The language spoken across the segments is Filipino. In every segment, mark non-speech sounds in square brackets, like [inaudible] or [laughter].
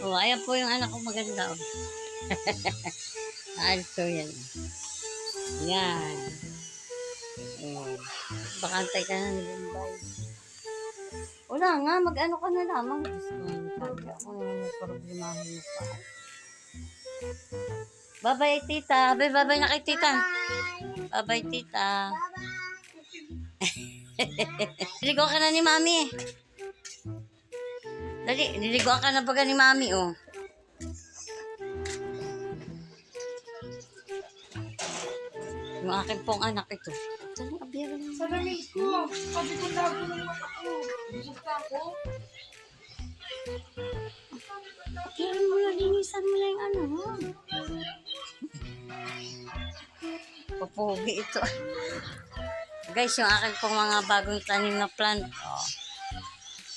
Oh, ayan po yung anak ko maganda. Oh. [laughs] also yan. Yan. Oh. Bakantay ka na ni Bombay. Wala nga, mag-ano ka na lamang. Gusto mo, sabi ako naman may problemahin mo pa. Bye-bye, tita. Bye-bye na kay tita. Bye-bye, tita. Niligo [laughs] ka na ni mami. Dali, niligo ka na baga ni mami, oh. Yung akin pong anak ito. Dali, abiyara na. Sa lamig ko. Sabi ko labo ng mata ko. Busog ka ako. Abiyara mo na, linisan mo na yung ano, mo. Papugi ito. Guys, yung akin pong mga bagong tanim na plant. Oh.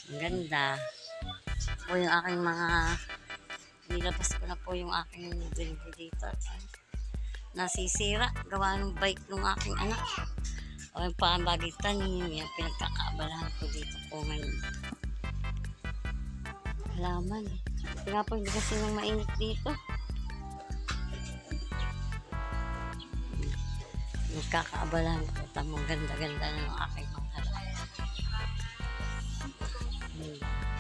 Ang ganda. O yung aking mga nilabas ko na po yung aking ventilator. Nasisira. Gawa ng bike ng aking anak. O yung parang bagay tanim. Yung pinagkakaabalahan ko dito po ngayon. Halaman. Po hindi kasi nang mainit dito. Nagkakaabalahan ko. Tamang ganda-ganda ng aking mga halaman. Hmm.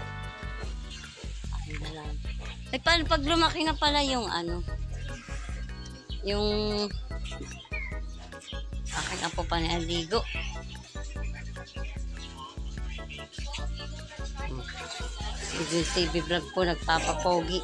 Ay, paano pag lumaki na pala yung ano? Yung aking apo pa ni Aligo. Yung TV vlog ko, nagpapapogi.